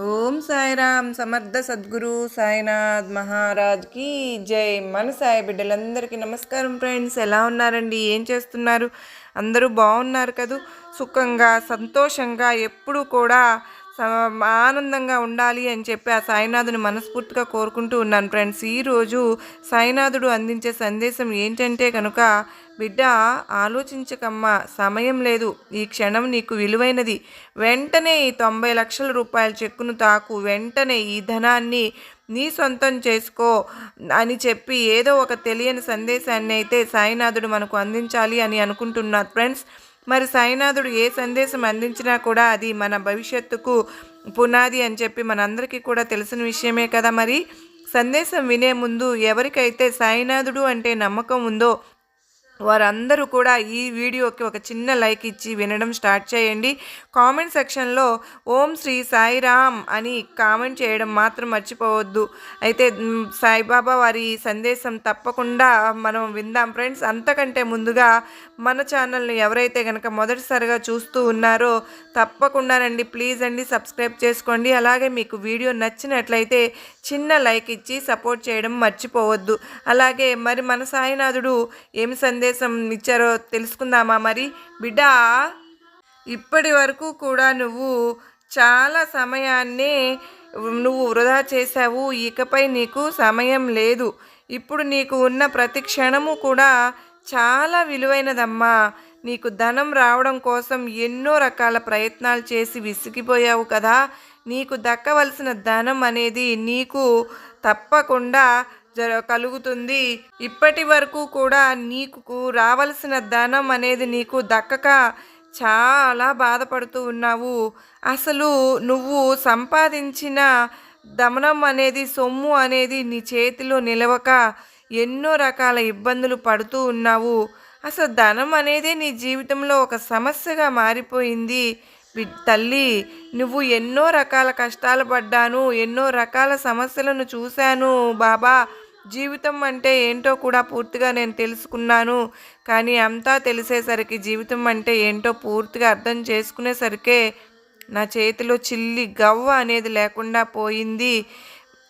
ఓం సాయిరామ్ సమర్థ సద్గురు సాయినాథ్ మహారాజ్కి జై. మన సాయి బిడ్డలందరికీ నమస్కారం ఫ్రెండ్స్. ఎలా ఉన్నారండి? ఏం చేస్తున్నారు? అందరూ బాగున్నారు కదూ? సుఖంగా సంతోషంగా ఎప్పుడూ కూడా స- ఆనందంగా ఉండాలి అని చెప్పి ఆ సాయినాథుని మనస్ఫూర్తిగా కోరుకుంటూ ఉన్నాను ఫ్రెండ్స్. ఈరోజు సాయినాథుడు అందించే సందేశం ఏంటంటే కనుక బిడ్డ ఆలోచించకమ్మా. సమయం లేదు. ఈ క్షణం నీకు విలువైనది. వెంటనే ఈ తొంభై లక్షల రూపాయల చెక్కును తాకు. వెంటనే ఈ ధనాన్ని నీ సొంతం చేసుకో అని చెప్పి ఏదో ఒక తెలియని సందేశాన్ని అయితే సాయినాథుడు మనకు అందించాలి అని అనుకుంటున్నారు ఫ్రెండ్స్. మరి సాయినాథుడు ఏ సందేశం అందించినా కూడా అది మన భవిష్యత్తుకు పునాది అని చెప్పి మనందరికీ కూడా తెలిసిన విషయమే కదా మరి. సందేశం వినే ముందు ఎవరికైతే సాయినాథుడు అంటే నమ్మకం ఉందో వారందరూ కూడా ఈ వీడియోకి ఒక చిన్న లైక్ ఇచ్చి వినడం స్టార్ట్ చేయండి. కామెంట్ సెక్షన్లో ఓం శ్రీ సాయిరామ్ అని కామెంట్ చేయడం మాత్రం మర్చిపోవద్దు. అయితే సాయిబాబా వారి సందేశం తప్పకుండా మనం విందాం. ఫ్రెండ్స్ అంతకంటే ముందుగా మన ఛానల్ని ఎవరైతే కనుక మొదటిసారిగా చూస్తూ ఉన్నారో తప్పకుండానండి ప్లీజ్ అండి సబ్స్క్రైబ్ చేసుకోండి. అలాగే మీకు వీడియో నచ్చినట్లయితే చిన్న లైక్ ఇచ్చి సపోర్ట్ చేయడం మర్చిపోవద్దు. అలాగే మరి మన సాయినాథుడు ఏమి సందేశం ఇచ్చారో తెలుసుకుందామా మరి? బిడ్డ ఇప్పటి వరకు కూడా నువ్వు చాలా సమయాన్నే నువ్వు వృధా చేశావు. ఇకపై నీకు సమయం లేదు. ఇప్పుడు నీకు ఉన్న ప్రతి క్షణము కూడా చాలా విలువైనదమ్మా. నీకు ధనం రావడం కోసం ఎన్నో రకాల ప్రయత్నాలు చేసి విసిగిపోయావు కదా. నీకు దక్కవలసిన ధనం అనేది నీకు తప్పకుండా జర కలుగుతుంది. ఇప్పటి వరకు కూడా నీకు రావలసిన ధనం అనేది నీకు దక్కక చాలా బాధపడుతూ ఉన్నావు. అసలు నువ్వు సంపాదించిన దమనం అనేది సొమ్ము అనేది నీ చేతిలో నిలవక ఎన్నో రకాల ఇబ్బందులు పడుతూ ఉన్నావు. అసలు ధనం అనేది నీ జీవితంలో ఒక సమస్యగా మారిపోయింది. తల్లి నువ్వు ఎన్నో రకాల కష్టాలు పడ్డాను ఎన్నో రకాల సమస్యలను చూశాను బాబా. జీవితం అంటే ఏంటో కూడా పూర్తిగా నేను తెలుసుకున్నాను. కానీ అంతా తెలిసేసరికి జీవితం అంటే ఏంటో పూర్తిగా అర్థం చేసుకునేసరికే నా చేతిలో చిల్లి గవ్వ అనేది లేకుండా పోయింది.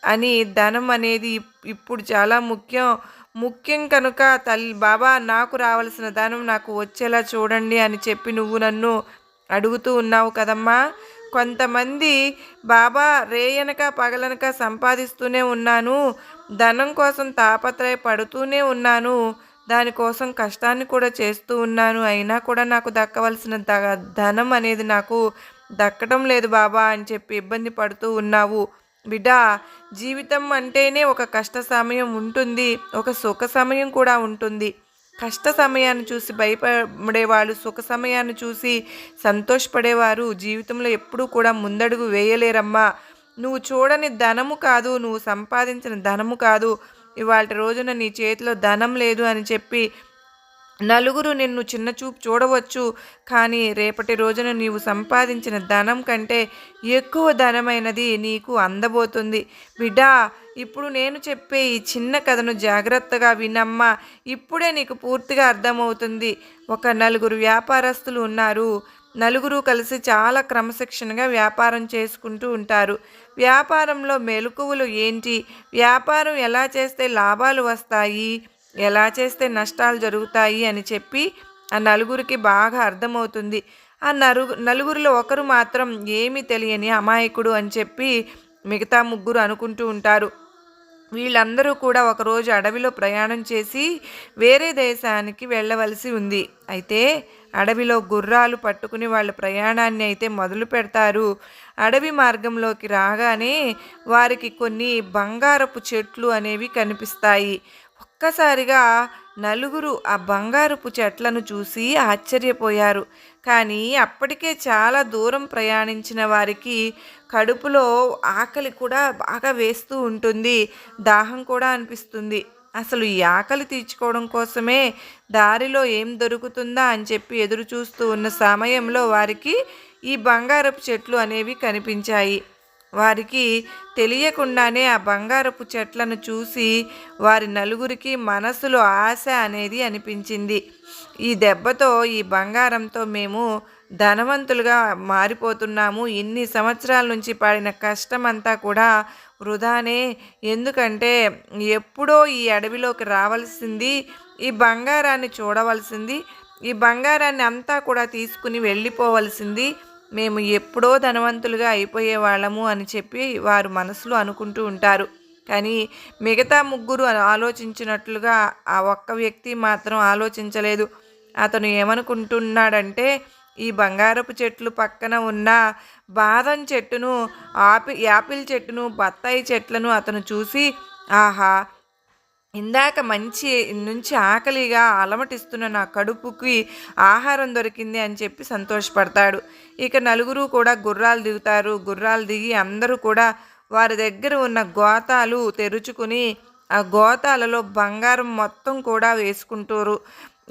అని ధనం అనేది ఇప్పుడు చాలా ముఖ్యం. ముఖ్యం కనుక తల్లి బాబా నాకు రావాల్సిన ధనం నాకు వచ్చేలా చూడండి అని చెప్పి నువ్వు నన్ను అడుగుతూ ఉన్నావు కదమ్మా. కొంతమంది బాబా రేయనక పగలనక సంపాదిస్తూనే ఉన్నాను. ధనం కోసం తాపత్రయ పడుతూనే ఉన్నాను దానికోసం కష్టాన్ని కూడా చేస్తూ ఉన్నాను. అయినా కూడా నాకు దక్కవలసిన ద- ధనం అనేది నాకు దక్కడం లేదు బాబా అని చెప్పి ఇబ్బంది పడుతూ ఉన్నావు. బిడ్డా జీవితం అంటేనే ఒక కష్ట సమయం ఉంటుంది ఒక సుఖ సమయం కూడా ఉంటుంది. కష్ట సమయాన్ని చూసి భయపడేవాళ్ళు సుఖ సమయాన్ని చూసి సంతోషపడేవారు జీవితంలో ఎప్పుడూ కూడా ముందడుగు వేయలేరమ్మా. నువ్వు చూడని ధనము కాదు నువ్వు సంపాదించిన ధనము కాదు. ఇవాళ రోజున నీ చేతిలో ధనం లేదు అని చెప్పి నలుగురు నిన్ను చిన్నచూపు చూడవచ్చు కానీ రేపటి రోజున నీవు సంపాదించిన ధనం కంటే ఎక్కువ ధనమైనది నీకు అందబోతుంది. బిడ్డా ఇప్పుడు నేను చెప్పే ఈ చిన్న కథను జాగ్రత్తగా వినమ్మా. ఇప్పుడే నీకు పూర్తిగా అర్థమవుతుంది. ఒక నలుగురు వ్యాపారస్తులు ఉన్నారు. నలుగురు కలిసి చాలా క్రమశిక్షణగా వ్యాపారం చేసుకుంటూ ఉంటారు. వ్యాపారంలో మెలకువలు ఏంటి? వ్యాపారం ఎలా చేస్తే లాభాలు వస్తాయి? ఎలా చేస్తే నష్టాలు జరుగుతాయి అని చెప్పి ఆ నలుగురికి బాగా అర్థమవుతుంది. ఆ నలుగు నలుగురిలో ఒకరు మాత్రం ఏమీ తెలియని అమాయకుడు అని చెప్పి మిగతా ముగ్గురు అనుకుంటూ ఉంటారు. వీళ్ళందరూ కూడా ఒకరోజు అడవిలో ప్రయాణం చేసి వేరే దేశానికి వెళ్ళవలసి ఉంది. అయితే అడవిలో గుర్రాలు పట్టుకుని వాళ్ళ ప్రయాణాన్ని అయితే మొదలు పెడతారు. అడవి మార్గంలోకి రాగానే వారికి కొన్ని బంగారపు చెట్లు అనేవి కనిపిస్తాయి. ఒక్కసారిగా నలుగురు ఆ బంగారపు చెట్లను చూసి ఆశ్చర్యపోయారు. కానీ అప్పటికే చాలా దూరం ప్రయాణించిన వారికి కడుపులో ఆకలి కూడా బాగా వేస్తూ ఉంటుంది. దాహం కూడా అనిపిస్తుంది. అసలు ఈ ఆకలి తీర్చుకోవడం కోసమే దారిలో ఏం దొరుకుతుందా అని చెప్పి ఎదురు చూస్తూ ఉన్న సమయంలో వారికి ఈ బంగారపు చెట్లు అనేవి కనిపించాయి. వారికి తెలియకుండానే ఆ బంగారపు చెట్లను చూసి వారి నలుగురికి మనసులో ఆశ అనేది అనిపించింది. ఈ దెబ్బతో ఈ బంగారంతో మేము ధనవంతులుగా మారిపోతున్నాము. ఇన్ని సంవత్సరాల నుంచి పడిన కష్టం అంతా కూడా వృధానే. ఎందుకంటే ఎప్పుడో ఈ అడవిలోకి రావాల్సింది ఈ బంగారాన్ని చూడవలసింది ఈ బంగారాన్ని అంతా కూడా తీసుకుని వెళ్ళిపోవలసింది మేము ఎప్పుడో ధనవంతులుగా అయిపోయే వాళ్ళము అని చెప్పి వారు మనసులో అనుకుంటూ ఉంటారు. కానీ మిగతా ముగ్గురు ఆలోచించినట్లుగా ఆ ఒక్క వ్యక్తి మాత్రం ఆలోచించలేదు. అతను ఏమనుకుంటున్నాడంటే ఈ బంగారపు చెట్లు పక్కన ఉన్న బాదం చెట్టును ఆపి యాపిల్ చెట్టును బత్తాయి చెట్లను అతను చూసి ఆహా ఇందాక మంచి నుంచి ఆకలిగా అలమటిస్తున్న నా కడుపుకి ఆహారం దొరికింది అని చెప్పి సంతోషపడతాడు. ఇక నలుగురు కూడా గుర్రాలు దిగుతారు. గుర్రాలు దిగి అందరూ కూడా వారి దగ్గర ఉన్న గోతాలు తెరుచుకుని ఆ గోతాలలో బంగారం మొత్తం కూడా వేసుకుంటారు.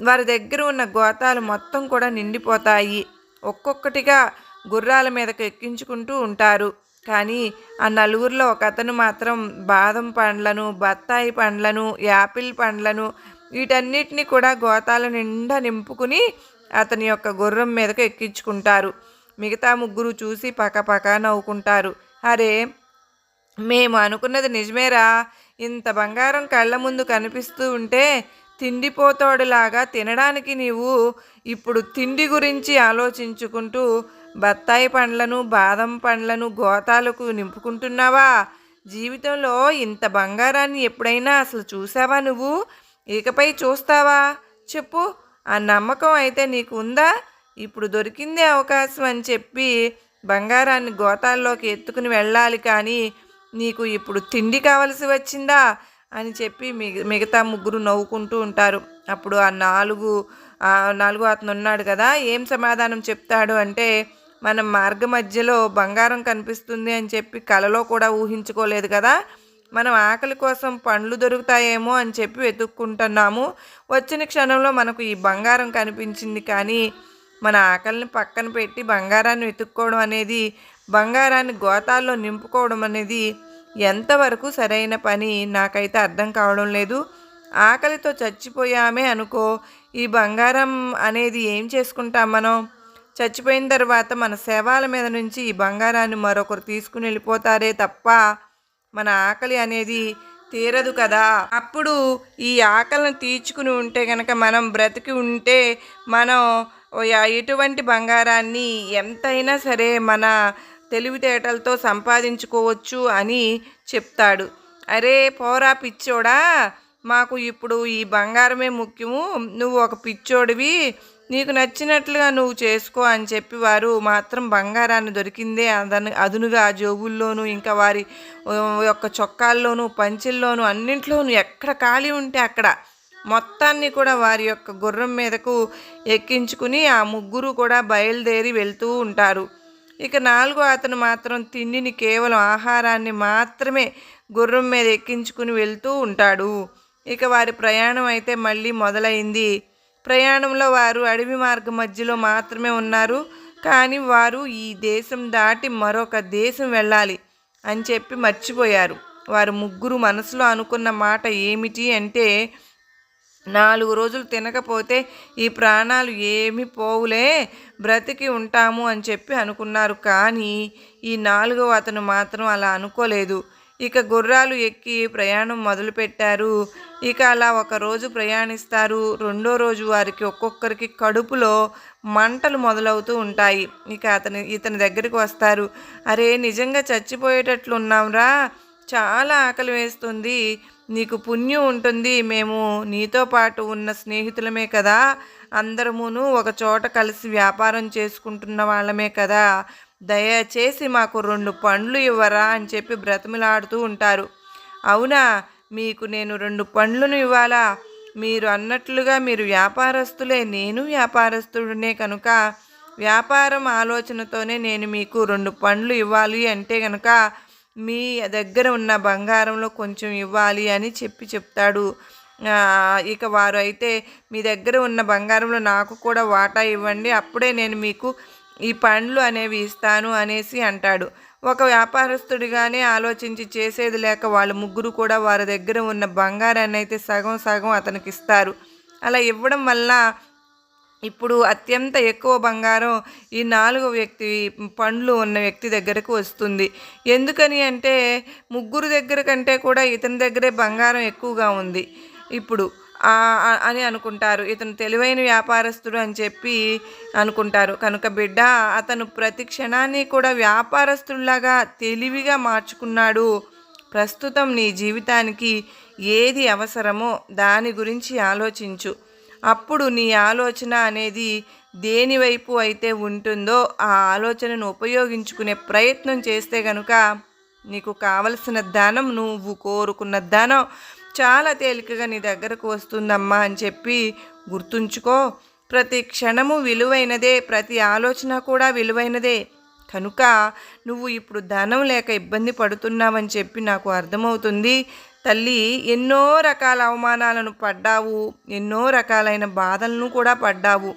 వారి దగ్గర ఉన్న గోతాలు మొత్తం కూడా నిండిపోతాయి. ఒక్కొక్కటిగా గుర్రాల మీదకు ఎక్కించుకుంటూ ఉంటారు. కానీ ఆ నలుగురిలో ఒక అతను మాత్రం బాదం పండ్లను బత్తాయి పండ్లను యాపిల్ పండ్లను వీటన్నిటిని కూడా గోతాల నిండా నింపుకుని అతని యొక్క గుర్రం మీదకు ఎక్కించుకుంటారు. మిగతా ముగ్గురు చూసి పక్కపక్క నవ్వుకుంటారు. అరే మేము అనుకున్నది నిజమేరా? ఇంత బంగారం కళ్ళ ముందు కనిపిస్తూ ఉంటే తిండిపోతోడులాగా తినడానికి నీవు ఇప్పుడు తిండి గురించి ఆలోచించుకుంటూ బత్తాయి పండ్లను బాదం పండ్లను గోతాలకు నింపుకుంటున్నావా? జీవితంలో ఇంత బంగారాన్ని ఎప్పుడైనా అసలు చూసావా నువ్వు? ఇకపై చూస్తావా? చెప్పు. ఆ నమ్మకం అయితే నీకు ఉందా? ఇప్పుడు దొరికిందే అవకాశం అని చెప్పి బంగారాన్ని గోతాల్లోకి ఎత్తుకుని వెళ్ళాలి కానీ నీకు ఇప్పుడు తిండి కావలసి వచ్చిందా? అని చెప్పి మిగతా ముగ్గురు నవ్వుకుంటూ ఉంటారు. అప్పుడు ఆ నాలుగు నాలుగు అతను ఉన్నాడు కదా ఏం సమాధానం చెప్తాడు అంటే మనం మార్గ మధ్యలో బంగారం కనిపిస్తుంది అని చెప్పి కలలో కూడా ఊహించుకోలేదు కదా. మనం ఆకలి కోసం పండ్లు దొరుకుతాయేమో అని చెప్పి వెతుక్కుంటున్నాము. వచ్చిన క్షణంలో మనకు ఈ బంగారం కనిపించింది కానీ మన ఆకలిని పక్కన పెట్టి బంగారాన్ని వెతుక్కోవడం అనేది బంగారాన్ని గోతాల్లో నింపుకోవడం అనేది ఎంతవరకు సరైన పని నాకైతే అర్థం కావడం లేదు. ఆకలితో చచ్చిపోయామే అనుకో ఈ బంగారం అనేది ఏం చేసుకుంటాం మనం? చచ్చిపోయిన తర్వాత మన శవాల మీద నుంచి ఈ బంగారాన్ని మరొకరు తీసుకుని వెళ్ళిపోతారే తప్ప మన ఆకలి అనేది తీరదు కదా. అప్పుడు ఈ ఆకలిని తీర్చుకుని ఉంటే కనుక మనం బ్రతికి ఉంటే మనం ఎటువంటి బంగారాన్ని ఎంతైనా సరే మన తెలివితేటలతో సంపాదించుకోవచ్చు అని చెప్తాడు. అరే పోరా పిచ్చోడా మాకు ఇప్పుడు ఈ బంగారమే ముఖ్యము నువ్వు ఒక పిచ్చోడివి నీకు నచ్చినట్లుగా నువ్వు చేసుకో అని చెప్పి వారు మాత్రం బంగారాన్ని దొరికిందే. అదను అదునుగా జోబుల్లోనూ ఇంకా వారి యొక్క చొక్కాల్లోనూ పంచెల్లోనూ అన్నింట్లోనూ ఎక్కడ ఖాళీ ఉంటే అక్కడ మొత్తాన్ని కూడా వారి యొక్క గుర్రం మీదకు ఎక్కించుకుని ఆ ముగ్గురు కూడా బయలుదేరి వెళ్తూ ఉంటారు. ఇక నాలుగో అతను మాత్రం తిండిని కేవలం ఆహారాన్ని మాత్రమే గుర్రం మీద ఎక్కించుకుని వెళ్తూ ఉంటాడు. ఇక వారి ప్రయాణం అయితే మళ్ళీ మొదలైంది. ప్రయాణంలో వారు అడవి మార్గం మధ్యలో మాత్రమే ఉన్నారు. కానీ వారు ఈ దేశం దాటి మరొక దేశం వెళ్ళాలి అని చెప్పి మర్చిపోయారు. వారు ముగ్గురు మనసులో అనుకున్న మాట ఏమిటి అంటే నాలుగు రోజులు తినకపోతే ఈ ప్రాణాలు ఏమి పోవులే బ్రతికి ఉంటాము అని చెప్పి అనుకున్నారు. కానీ ఈ నాలుగవ అతను మాత్రం అలా అనుకోలేదు. ఇక గుర్రాలు ఎక్కి ప్రయాణం మొదలుపెట్టారు. ఇక అలా ఒక రోజు ప్రయాణిస్తారు. రెండో రోజు వారికి ఒక్కొక్కరికి కడుపులో మంటలు మొదలవుతూ ఉంటాయి. ఇక అతని ఇతని దగ్గరికి వస్తారు. అరే నిజంగా చచ్చిపోయేటట్లు ఉన్నాంరా చాలా ఆకలి వేస్తుంది. నీకు పుణ్యం ఉంటుంది. మేము నీతో పాటు ఉన్న స్నేహితులమే కదా. అందరమును ఒక చోట కలిసి వ్యాపారం చేసుకుంటున్న వాళ్ళమే కదా. దయచేసి మాకు రెండు పండ్లు ఇవ్వరా? అని చెప్పి బ్రతిమలాడుతూ ఉంటారు. అవునా? మీకు నేను రెండు పండ్లను ఇవ్వాలా? మీరు అన్నట్లుగా మీరు వ్యాపారస్తులే నేను వ్యాపారస్తుడనే కనుక వ్యాపారం ఆలోచనతోనే నేను మీకు రెండు పండ్లు ఇవ్వాలి అంటే కనుక మీ దగ్గర ఉన్న బంగారంలో కొంచెం ఇవ్వాలి అని చెప్పి చెప్తాడు. ఇక వారు అయితే మీ దగ్గర ఉన్న బంగారంలో నాకు కూడా వాటా ఇవ్వండి అప్పుడే నేను మీకు ఈ పండ్లు అనేవి ఇస్తాను అనేసి అంటాడు. ఒక వ్యాపారస్తుడిగానే ఆలోచించి చేసేది లేక వాళ్ళ ముగ్గురు కూడా వారి దగ్గర ఉన్న బంగారాన్ని అయితే సగం సగం అతనికి ఇస్తారు అలా ఇవ్వడం వల్ల ఇప్పుడు అత్యంత ఎక్కువ బంగారం ఈ నాలుగు వ్యక్తి పండ్లు ఉన్న వ్యక్తి దగ్గరకు వస్తుంది. ఎందుకని అంటే ముగ్గురు దగ్గర కంటే కూడా ఇతని దగ్గరే బంగారం ఎక్కువగా ఉంది. ఇప్పుడు అని అనుకుంటారు. ఇతను తెలివైన వ్యాపారస్తుడు అని చెప్పి అనుకుంటారు. కనుక బిడ్డ అతను ప్రతి క్షణాన్ని కూడా వ్యాపారస్తుల్లాగా తెలివిగా మార్చుకున్నాడు. ప్రస్తుతం నీ జీవితానికి ఏది అవసరమో దాని గురించి ఆలోచించు. అప్పుడు నీ ఆలోచన అనేది దేని వైపు అయితే ఉంటుందో ఆ ఆలోచనను ఉపయోగించుకునే ప్రయత్నం చేస్తే గనుక నీకు కావలసిన ధనం నువ్వు కోరుకున్న ధనం చాలా తేలికగా నీ దగ్గరకు వస్తుందమ్మా అని చెప్పి గుర్తుంచుకో. ప్రతి క్షణము విలువైనదే ప్రతి ఆలోచన కూడా విలువైనదే. కనుక నువ్వు ఇప్పుడు ధనం లేక ఇబ్బంది పడుతున్నావని చెప్పి నాకు అర్థమవుతుంది. తల్లి ఎన్నో రకాల అవమానాలను పడ్డావు ఎన్నో రకాలైన బాధలను కూడా పడ్డావు.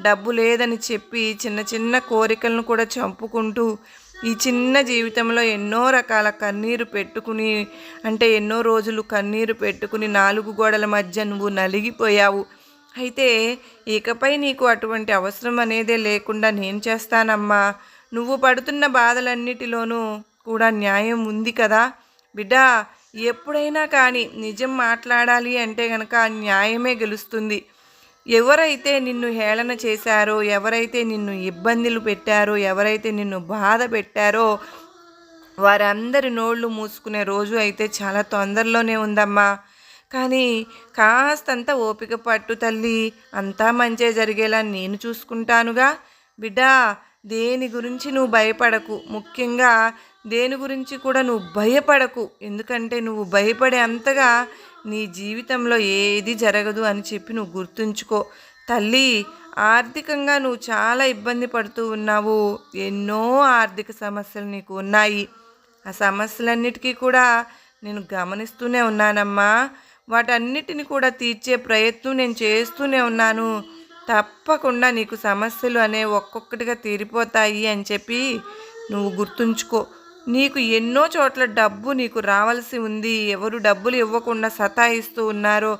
డబ్బు లేదని చెప్పి చిన్న చిన్న కోరికలను కూడా చంపుకుంటూ ఈ చిన్న జీవితంలో ఎన్నో రకాల కన్నీరు పెట్టుకుని అంటే ఎన్నో రోజులు కన్నీరు పెట్టుకుని నాలుగు గోడల మధ్య నువ్వు నలిగిపోయావు. అయితే ఇకపై నీకు అటువంటి అవసరం అనేదే లేకుండా నేను చేస్తానమ్మా. నువ్వు పడుతున్న బాధలన్నిటిలోనూ కూడా న్యాయం ఉంది కదా. బిడ్డా ఎప్పుడైనా కానీ నిజం మాట్లాడాలి అంటే గనక న్యాయమే గెలుస్తుంది. ఎవరైతే నిన్ను హేళన చేశారో ఎవరైతే నిన్ను ఇబ్బందులు పెట్టారో ఎవరైతే నిన్ను బాధ పెట్టారో వారందరి నోళ్ళు మూసుకునే రోజు అయితే చాలా తొందరలోనే ఉందమ్మా. కానీ కాస్తంత ఓపిక పట్టు తల్లి అంతా మంచే జరిగేలా నేను చూసుకుంటానుగా. బిడ్డా దేని గురించి నువ్వు భయపడకు. ముఖ్యంగా దేని గురించి కూడా నువ్వు భయపడకు. ఎందుకంటే నువ్వు భయపడే అంతగా నీ జీవితంలో ఏది జరగదు అని చెప్పి నువ్వు గుర్తుంచుకో. తల్లి ఆర్థికంగా నువ్వు చాలా ఇబ్బంది పడుతూ ఉన్నావు. ఎన్నో ఆర్థిక సమస్యలు నీకు ఉన్నాయి. ఆ సమస్యలన్నిటికీ కూడా నేను గమనిస్తూనే ఉన్నానమ్మా. వాటన్నిటిని కూడా తీర్చే ప్రయత్నం నేను చేస్తూనే ఉన్నాను. తప్పకుండా నీకు సమస్యలు అనేవి ఒక్కొక్కటిగా తీరిపోతాయి అని చెప్పి నువ్వు గుర్తుంచుకో. నీకు ఎన్నో చోట్ల డబ్బు నీకు రావాల్సి ఉంది. ఎవరు డబ్బులు ఇవ్వకుండా సతాయిస్తూ ఉన్నారో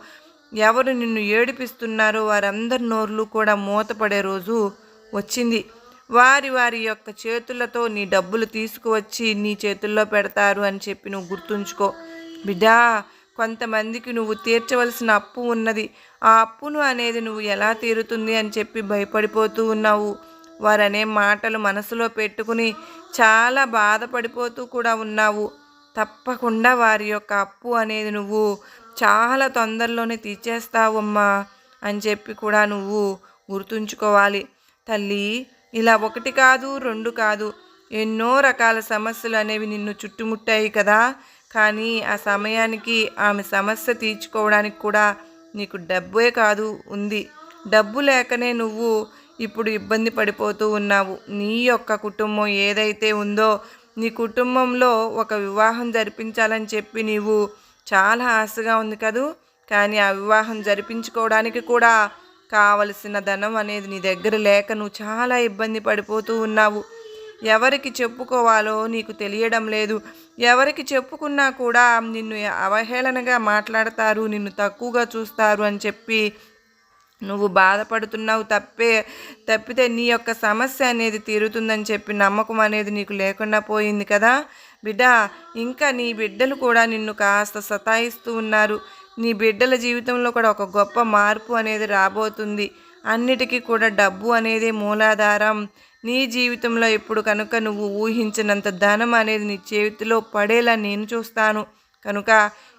ఎవరు నిన్ను ఏడిపిస్తున్నారో వారందరి నోర్లు కూడా మూతపడే రోజు వచ్చింది. వారి వారి యొక్క చేతులతో నీ డబ్బులు తీసుకువచ్చి నీ చేతుల్లో పెడతారు అని చెప్పి నువ్వు గుర్తుంచుకో. బిడ్డా కొంతమందికి నువ్వు తీర్చవలసిన అప్పు ఉన్నది. ఆ అప్పును అనేది నువ్వు ఎలా తీరుతుంది అని చెప్పి భయపడిపోతూ ఉన్నావు. వారనే మాటలు మనసులో పెట్టుకుని చాలా బాధపడిపోతూ కూడా ఉన్నావు. తప్పకుండా వారి యొక్క అప్పు అనేది నువ్వు చాలా తొందరలోనే తీర్చేస్తావమ్మా అని చెప్పి కూడా నువ్వు గుర్తుంచుకోవాలి. తల్లి ఇలా ఒకటి కాదు రెండు కాదు ఎన్నో రకాల సమస్యలు అనేవి నిన్ను చుట్టుముట్టాయి కదా. కానీ ఆ సమయానికి ఆమె సమస్య తీర్చుకోవడానికి కూడా నీకు డబ్బే కాదు ఉంది. డబ్బు లేకనే నువ్వు ఇప్పుడు ఇబ్బంది పడిపోతూ ఉన్నావు. నీ యొక్క కుటుంబం ఏదైతే ఉందో నీ కుటుంబంలో ఒక వివాహం జరిపించాలని చెప్పి నీవు చాలా ఆశగా ఉంది కదూ? కానీ ఆ వివాహం జరిపించుకోవడానికి కూడా కావలసిన ధనం అనేది నీ దగ్గర లేక నువ్వు చాలా ఇబ్బంది పడిపోతూ ఉన్నావు. ఎవరికి చెప్పుకోవాలో నీకు తెలియడం లేదు. ఎవరికి చెప్పుకున్నా కూడా నిన్ను అవహేళనగా మాట్లాడతారు నిన్ను తక్కువగా చూస్తారు అని చెప్పి నువ్వు బాధపడుతున్నావు తప్పే తప్పితే నీ యొక్క సమస్య అనేది తీరుతుందని చెప్పి నమ్మకం అనేది నీకు లేకుండా పోయింది కదా? బిడ్డ ఇంకా నీ బిడ్డలు కూడా నిన్ను కాస్త సతాయిస్తూ ఉన్నారు. నీ బిడ్డల జీవితంలో కూడా ఒక గొప్ప మార్పు అనేది రాబోతుంది. అన్నిటికీ కూడా డబ్బు అనేది మూలాధారం. నీ జీవితంలో ఇప్పుడు కనుక నువ్వు ఊహించినంత ధనం అనేది నీ చేతిలో పడేలా నేను చూస్తాను. కనుక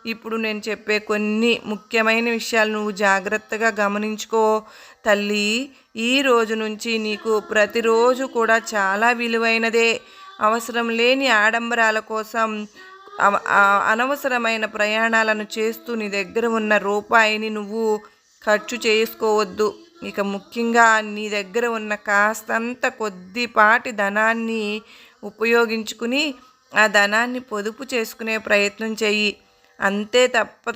ఇప్పుడు నేను చెప్పే కొన్ని ముఖ్యమైన విషయాలు నువ్వు జాగ్రత్తగా గమనించుకో. తల్లి ఈ రోజు నుంచి నీకు ప్రతిరోజు కూడా చాలా విలువైనదే. అవసరం లేని ఆడంబరాల కోసం అనవసరమైన ప్రయాణాలను చేస్తూ నీ దగ్గర ఉన్న రూపాయిని నువ్వు ఖర్చు చేసుకోవద్దు. ఇక ముఖ్యంగా నీ దగ్గర ఉన్న కాస్తంత కొద్దిపాటి ధనాన్ని ఉపయోగించుకుని ఆ ధనాన్ని పొదుపు చేసుకునే ప్రయత్నం చెయ్యి. అంతే తప్ప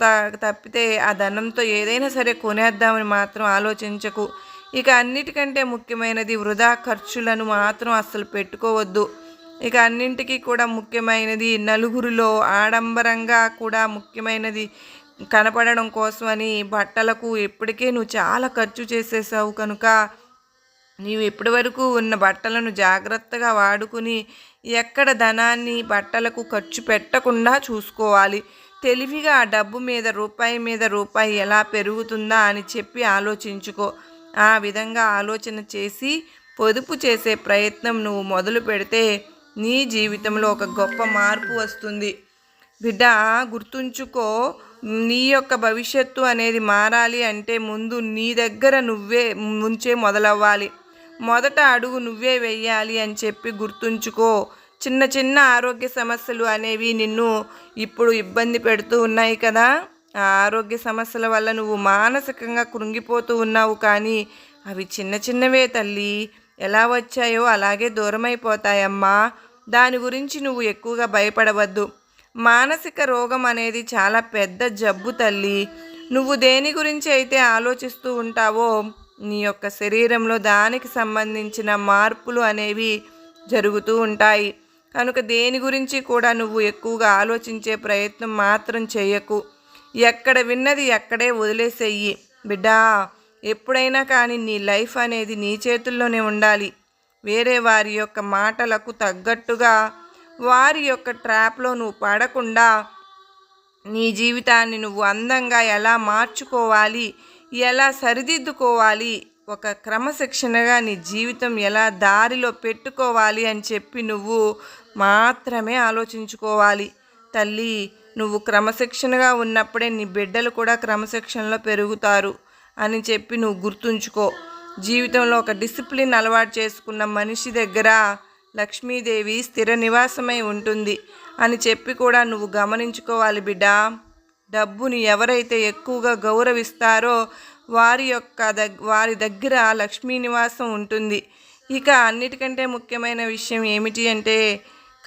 తప్పితే ఆ ధనంతో ఏదైనా సరే కొనేద్దామని మాత్రం ఆలోచించకు. ఇక అన్నిటికంటే ముఖ్యమైనది వృధా ఖర్చులను మాత్రం అస్సలు పెట్టుకోవద్దు. ఇక అన్నింటికీ కూడా ముఖ్యమైనది నలుగురిలో ఆడంబరంగా కూడా ముఖ్యమైనది కనపడడం కోసమని బట్టలకు ఇప్పటికే నువ్వు చాలా ఖర్చు చేసేసావు కనుక నీవు ఇప్పటి వరకు ఉన్న బట్టలను జాగ్రత్తగా వాడుకుని ఎక్కడ ధనాన్ని బట్టలకు ఖర్చు పెట్టకుండా చూసుకోవాలి. తెలివిగా డబ్బు మీద రూపాయి మీద రూపాయి ఎలా పెరుగుతుందా అని చెప్పి ఆలోచించుకో. ఆ విధంగా ఆలోచన చేసి పొదుపు చేసే ప్రయత్నం నువ్వు మొదలు పెడితే నీ జీవితంలో ఒక గొప్ప మార్పు వస్తుంది. బిడ్డ గుర్తుంచుకో నీ యొక్క భవిష్యత్తు అనేది మారాలి అంటే ముందు నీ దగ్గర నువ్వే ముంచే మొదలవ్వాలి. మొదట అడుగు నువ్వే వెయ్యాలి అని చెప్పి గుర్తుంచుకో. చిన్న చిన్న ఆరోగ్య సమస్యలు అనేవి నిన్ను ఇప్పుడు ఇబ్బంది పెడుతూ ఉన్నాయి కదా. ఆ ఆరోగ్య సమస్యల వల్ల నువ్వు మానసికంగా కృంగిపోతూ ఉన్నావు కానీ అవి చిన్న చిన్నవే తల్లి. ఎలా వచ్చాయో అలాగే దూరమైపోతాయమ్మా. దాని గురించి నువ్వు ఎక్కువగా భయపడవద్దు. మానసిక రోగం అనేది చాలా పెద్ద జబ్బు తల్లి. నువ్వు దేని గురించి అయితే ఆలోచిస్తూ ఉంటావో నీ యొక్క శరీరంలో దానికి సంబంధించిన మార్పులు అనేవి జరుగుతూ ఉంటాయి. కనుక దేని గురించి కూడా నువ్వు ఎక్కువగా ఆలోచించే ప్రయత్నం మాత్రం చేయకు. ఎక్కడ విన్నది ఎక్కడే వదిలేసేయి. బిడ్డా ఎప్పుడైనా కానీ నీ లైఫ్ అనేది నీ చేతుల్లోనే ఉండాలి. వేరే వారి యొక్క మాటలకు తగ్గట్టుగా వారి యొక్క ట్రాప్లో నువ్వు పడకుండా నీ జీవితాన్ని నువ్వు అందంగా ఎలా మార్చుకోవాలి? ఎలా సరిదిద్దుకోవాలి? ఒక క్రమశిక్షణగా నీ జీవితం ఎలా దారిలో పెట్టుకోవాలి అని చెప్పి నువ్వు మాత్రమే ఆలోచించుకోవాలి. తల్లి నువ్వు క్రమశిక్షణగా ఉన్నప్పుడే నీ బిడ్డలు కూడా క్రమశిక్షణలో పెరుగుతారు అని చెప్పి నువ్వు గుర్తుంచుకో. జీవితంలో ఒక డిసిప్లిన్ అలవాటు చేసుకున్న మనిషి దగ్గర లక్ష్మీదేవి స్థిర నివాసమై ఉంటుంది అని చెప్పి కూడా నువ్వు గమనించుకోవాలి బిడ్డ. డబ్బుని ఎవరైతే ఎక్కువగా గౌరవిస్తారో వారి యొక్క దగ్ వారి దగ్గర లక్ష్మీ నివాసం ఉంటుంది. ఇక అన్నిటికంటే ముఖ్యమైన విషయం ఏమిటి అంటే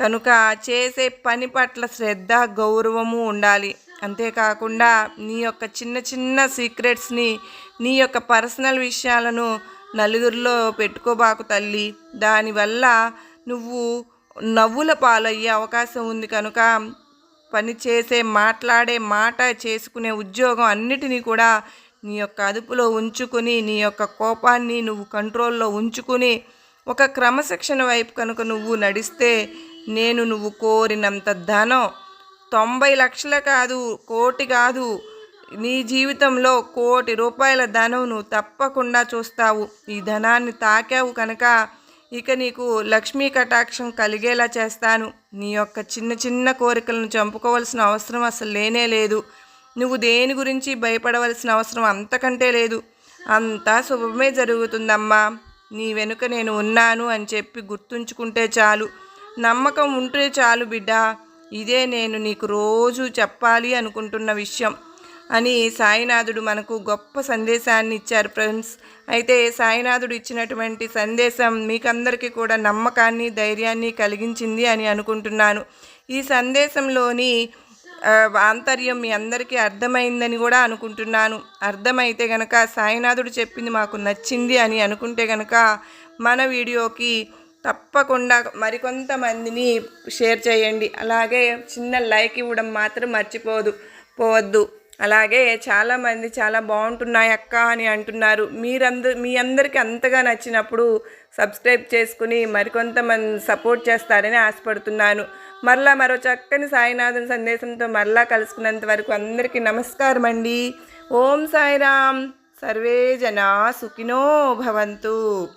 కనుక చేసే పని పట్ల శ్రద్ధ గౌరవము ఉండాలి. అంతేకాకుండా నీ యొక్క చిన్న చిన్న సీక్రెట్స్ని నీ యొక్క పర్సనల్ విషయాలను నలుగురిలో పెట్టుకోబాకు తల్లి. దానివల్ల నువ్వు నవ్వుల పాలయ్యే అవకాశం ఉంది కనుక పని చేసే మాట్లాడే మాట చేసుకునే ఉద్యోగం అన్నిటినీ కూడా నీ యొక్క అదుపులో ఉంచుకుని నీ యొక్క కోపాన్ని నువ్వు కంట్రోల్లో ఉంచుకుని ఒక క్రమశిక్షణ వైపు కనుక నువ్వు నడిస్తే నేను నువ్వు కోరినంత ధనం తొంభై లక్షల కాదు కోటి కాదు నీ జీవితంలో కోటి రూపాయల ధనం నువ్వు తప్పకుండా చూస్తావు. ఈ ధనాన్ని తాకావు కనుక ఇక నీకు లక్ష్మీ కటాక్షం కలిగేలా చేస్తాను. నీ యొక్క చిన్న చిన్న కోరికలను చంపుకోవాల్సిన అవసరం అసలు లేనే లేదు. నువ్వు దేని గురించి భయపడవలసిన అవసరం అంతకంటే లేదు. అంతా శుభమే జరుగుతుందమ్మా. నీ వెనుక నేను ఉన్నాను అని చెప్పి గుర్తుంచుకుంటే చాలు. నమ్మకం ఉంటే చాలు బిడ్డ. ఇదే నేను నీకు రోజు చెప్పాలి అనుకుంటున్న విషయం. అని సాయినాథుడు మనకు గొప్ప సందేశాన్ని ఇచ్చారు ఫ్రెండ్స్. అయితే సాయినాథుడు ఇచ్చినటువంటి సందేశం మీకందరికీ కూడా నమ్మకాన్ని ధైర్యాన్ని కలిగించింది అని అనుకుంటున్నాను. ఈ సందేశంలోని ఆంతర్యం మీ అందరికీ అర్థమైందని కూడా అనుకుంటున్నాను. అర్థమైతే గనక సాయినాథుడు చెప్పింది మాకు నచ్చింది అని అనుకుంటే గనక మన వీడియోకి తప్పకుండా మరికొంతమందిని షేర్ చేయండి. అలాగే చిన్న లైక్ ఇవ్వడం మాత్రం మర్చిపోదు పోవద్దు. అలాగే చాలామంది చాలా బాగుంటున్నాయి అక్క అని అంటున్నారు. మీరందరూ మీ అందరికీ అంతగా నచ్చినప్పుడు సబ్స్క్రైబ్ చేసుకుని మరికొంతమంది సపోర్ట్ చేస్తారని ఆశపడుతున్నాను. మరలా మరో చక్కని సాయినాథుని సందేశంతో మరలా కలుసుకున్నంత వరకు అందరికీ నమస్కారం అండి. ఓం సాయిరామ్. సర్వే జనా సుఖినో భవంతు.